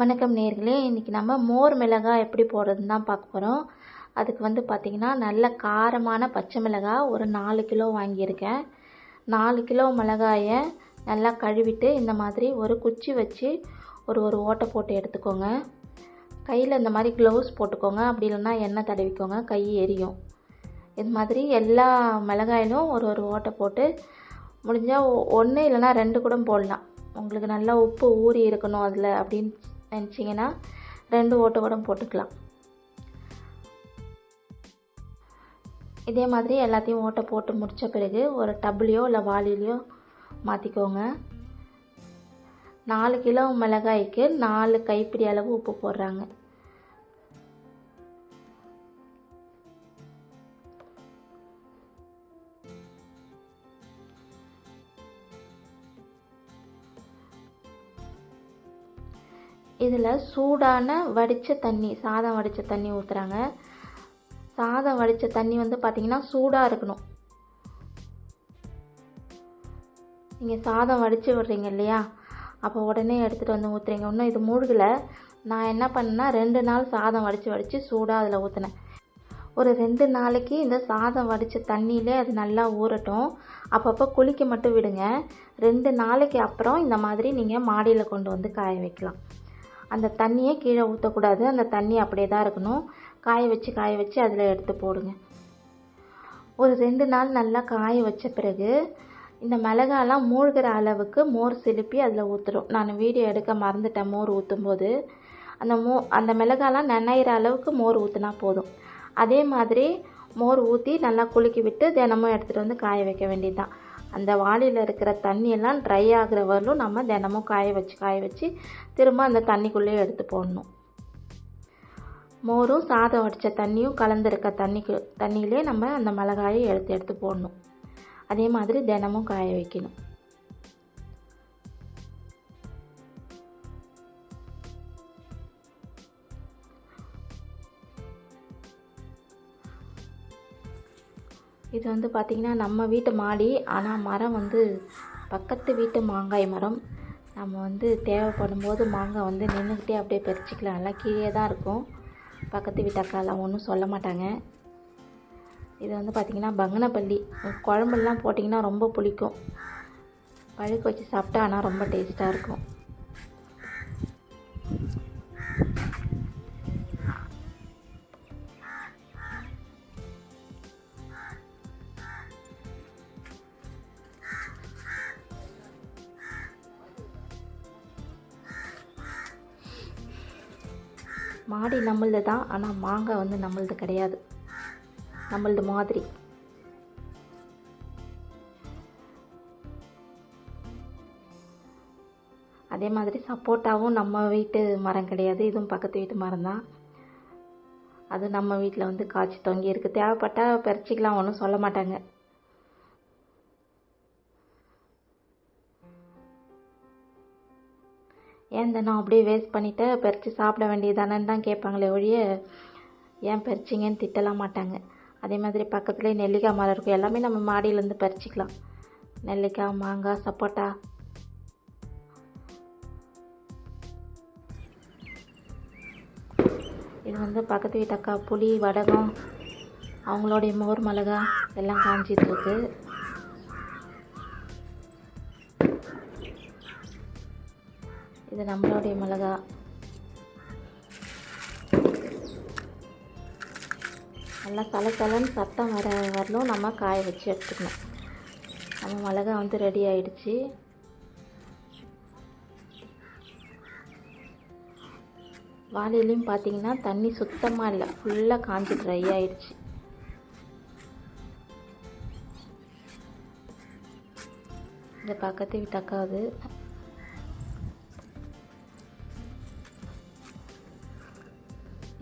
வணக்கம் நேர்களே. இன்றைக்கி நம்ம மோர் மிளகாய் எப்படி போடுறதுன்னு தான் பார்க்க போகிறோம் அதுக்கு வந்து பார்த்திங்கன்னா நல்ல காரமான பச்சை மிளகாய் ஒரு நாலு கிலோ வாங்கியிருக்கேன். நாலு கிலோ மிளகாயை நல்லா கழுவிட்டு இந்த மாதிரி ஒரு குச்சி வச்சு ஒரு ஒரு ஓட்டை போட்டு எடுத்துக்கோங்க. கையில் இந்த மாதிரி க்ளவுஸ் போட்டுக்கோங்க. அப்படி இல்லைன்னா எண்ணெய் தடவிக்கோங்க. கை எரியும். இது மாதிரி எல்லா மிளகாயிலும் ஒரு ஒரு ஓட்டை போட்டு முடிஞ்சால் ஒன்று இல்லைன்னா ரெண்டு கூட போடலாம். உங்களுக்கு நல்லா உப்பு ஊறி இருக்கணும் அதில் அப்படின்னு நினச்சிங்கன்னா ரெண்டு ஓட்டை கூட போட்டுக்கலாம். இதே மாதிரி எல்லாத்தையும் ஓட்டை போட்டு முடித்த பிறகு ஒரு டப்புலையோ இல்லை வாளிலையோ மாற்றிக்கோங்க நாலு கிலோ மிளகாய்க்கு நாலு கைப்பிடி அளவு உப்பு போடுறாங்க. இதில் சூடான வடித்த தண்ணி சாதம் வடித்த தண்ணி ஊற்றுறாங்க சாதம் வடித்த தண்ணி வந்து பார்த்திங்கன்னா சூடாக இருக்கணும். நீங்கள் சாதம் வடித்து விடுறீங்க இல்லையா? அப்போ உடனே எடுத்துகிட்டு வந்து ஊற்றுறீங்க இன்னும் இது மூழ்கலை. நான் என்ன பண்ணேன்னா ரெண்டு நாள் சாதம் வடித்து வடித்து சூடாக அதில் ஊற்றினேன் ஒரு ரெண்டு நாளைக்கு இந்த சாதம் வடித்த தண்ணியிலே அது நல்லா ஊறட்டும். அப்பப்போ குளிக்க மட்டும் விடுங்க. ரெண்டு நாளைக்கு அப்புறம் இந்த மாதிரி நீங்கள் மாடியில் கொண்டு வந்து காய வைக்கலாம். அந்த தண்ணியை கீழே ஊற்றக்கூடாது அந்த தண்ணி அப்படியே தான் இருக்கணும். காய வச்சு காய வச்சு அதில் எடுத்து போடுங்க. ஒரு ரெண்டு நாள் நல்லா காய வச்ச பிறகு இந்த மிளகாலாம் மூழ்கிற அளவுக்கு மோர் சிலுப்பி அதில் ஊற்றுறோம் நான் வீடியோ எடுக்க மறந்துட்டேன் மோர் ஊற்றும்போது அந்த மோ அந்த மிளகாலாம் நனையிற அளவுக்கு மோர் ஊற்றினா போதும். அதே மாதிரி மோர் ஊற்றி நல்லா குலுக்கி விட்டு தினமும் எடுத்துகிட்டு வந்து காய வைக்க வேண்டியது தான் அந்த வாளியில் இருக்கிற தண்ணியெல்லாம் ட்ரை ஆகிற வரலும் நம்ம தினமும் காய வச்சு காய வச்சு திரும்ப அந்த தண்ணிக்குள்ளேயே எடுத்து போடணும். மோரும் சாதம் வடித்த தண்ணியும் கலந்துருக்க தண்ணிக்கு தண்ணியிலே நம்ம அந்த மிளகாயை எடுத்து எடுத்து போடணும். அதே மாதிரி தினமும் காய வைக்கணும். இது வந்து பார்த்திங்கன்னா நம்ம வீட்டு மாடி. ஆனால் மரம் வந்து பக்கத்து வீட்டு மாங்காய் மரம். நம்ம வந்து தேவைப்படும் போது மாங்காய் வந்து நின்றுக்கிட்டே அப்படியே பறிச்சிக்கலாம். எல்லாம் கீழே தான் இருக்கும். பக்கத்து வீட்டு அக்காலாம் ஒன்றும் சொல்ல மாட்டாங்க. இது வந்து பார்த்திங்கன்னா பங்கனப்பள்ளி. குழம்புலாம் போட்டிங்கன்னா ரொம்ப பிடிக்கும் பழுக்க வச்சு சாப்பிட்டா ஆனால் ரொம்ப டேஸ்ட்டாக இருக்கும். மாடி நம்மளது தான் ஆனால் மாங்காய் வந்து நம்மளது கிடையாது. நம்மளது மாதிரி. அதே மாதிரி சப்போட்டாவும் நம்ம வீட்டு மரம் கிடையாது இதுவும் பக்கத்து வீட்டு மரம் தான். அது நம்ம வீட்டில் வந்து காய்ச்சி தொங்கி இருக்குது தேவைப்பட்டால் பறிச்சிக்கலாம் ஒன்றும் சொல்ல மாட்டாங்க. ஏன் தினம் அப்படியே வேஸ்ட் பண்ணிவிட்டு பறித்து சாப்பிட வேண்டியதானன்னு தான் கேட்பாங்களே ஒழிய ஏன் பறிச்சிங்கன்னு திட்டலாம் மாட்டாங்க. அதே மாதிரி பக்கத்துலேயே நெல்லிக்காய் மரம் இருக்கும். எல்லாமே நம்ம மாடியிலேருந்து பறிச்சிக்கலாம். நெல்லிக்காய் மாங்காய் சப்போட்டா. இது வந்து பக்கத்து வீட்டு அக்கா புளி வடகம் அவங்களுடைய மோர் மிளகா எல்லாம் காஞ்சிட்ருக்கு இது நம்மளுடைய மிளகா. நல்லா தலை தலைன்னு சத்தம் வர வரலும் நம்ம காய வச்சு எடுத்துக்கணும். நம்ம மிளகா வந்து ரெடி ஆயிடுச்சு. வாழையிலையும் பார்த்தீங்கன்னா தண்ணி சுத்தமாக இல்லை. ஃபுல்லாக காஞ்சி ட்ரை ஆயிடுச்சு. இந்த பக்கத்து வீட்டு அக்கா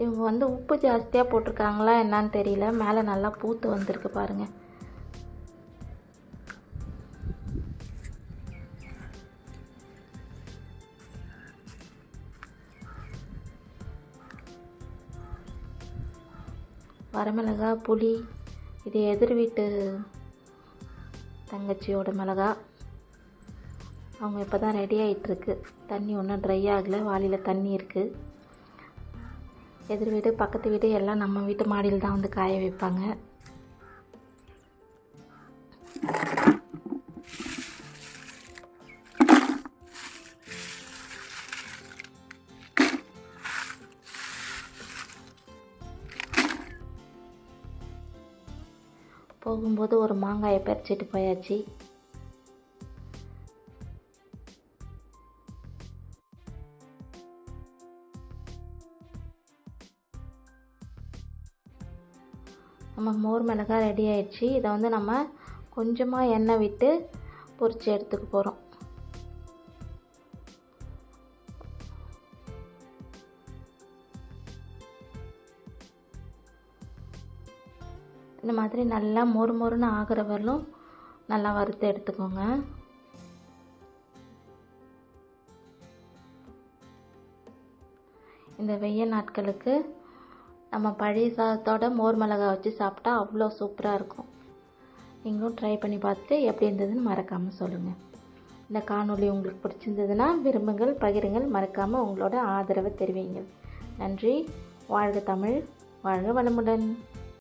இவங்க வந்து உப்பு ஜாஸ்தியாக போட்டிருக்காங்களா என்னான்னு தெரியல. மேலே நல்லா பூத்து வந்திருக்கு பாருங்கள் வரமிளகா புளி இது எதிர் வீட்டு தங்கச்சியோட மிளகா. அவங்க இப்போ தான் ரெடி ஆகிட்டுருக்கு தண்ணி ஒன்றும் ட்ரை ஆகலை. வாளியில் தண்ணி இருக்குது எதிர் வீடு பக்கத்து வீடு எல்லாம் நம்ம வீட்டு மாடியில் தான் வந்து காய வைப்பாங்க. போகும்போது ஒரு மாங்காயை பறிச்சிட்டு போயாச்சு. நம்ம மோர் மிளகாய் ரெடி ஆயிடுச்சு. இதை வந்து நம்ம கொஞ்சமாக எண்ணெய் விட்டு பொறிச்சு எடுத்துக்க போகிறோம் இந்த மாதிரி நல்லா மொறு மொறுன்னு ஆகிற வரலும் நல்லா வறுத்து எடுத்துக்கோங்க. இந்த வெய்ய நாட்களுக்கு நம்ம பழைய சாதத்தோட மோர் மிளகாய் வச்சு சாப்பிட்டா அவ்வளோ சூப்பராக இருக்கும். நீங்களும் ட்ரை பண்ணி பார்த்துட்டு எப்படி இருந்ததுன்னு மறக்காமல் சொல்லுங்கள் இந்த காணொளி உங்களுக்கு பிடிச்சிருந்ததுன்னா விரும்புங்கள் பகிருங்கள் மறக்காமல் உங்களோட ஆதரவை தெரிவிங்கள் நன்றி. வாழ்க தமிழ் வாழ்க வளமுடன்.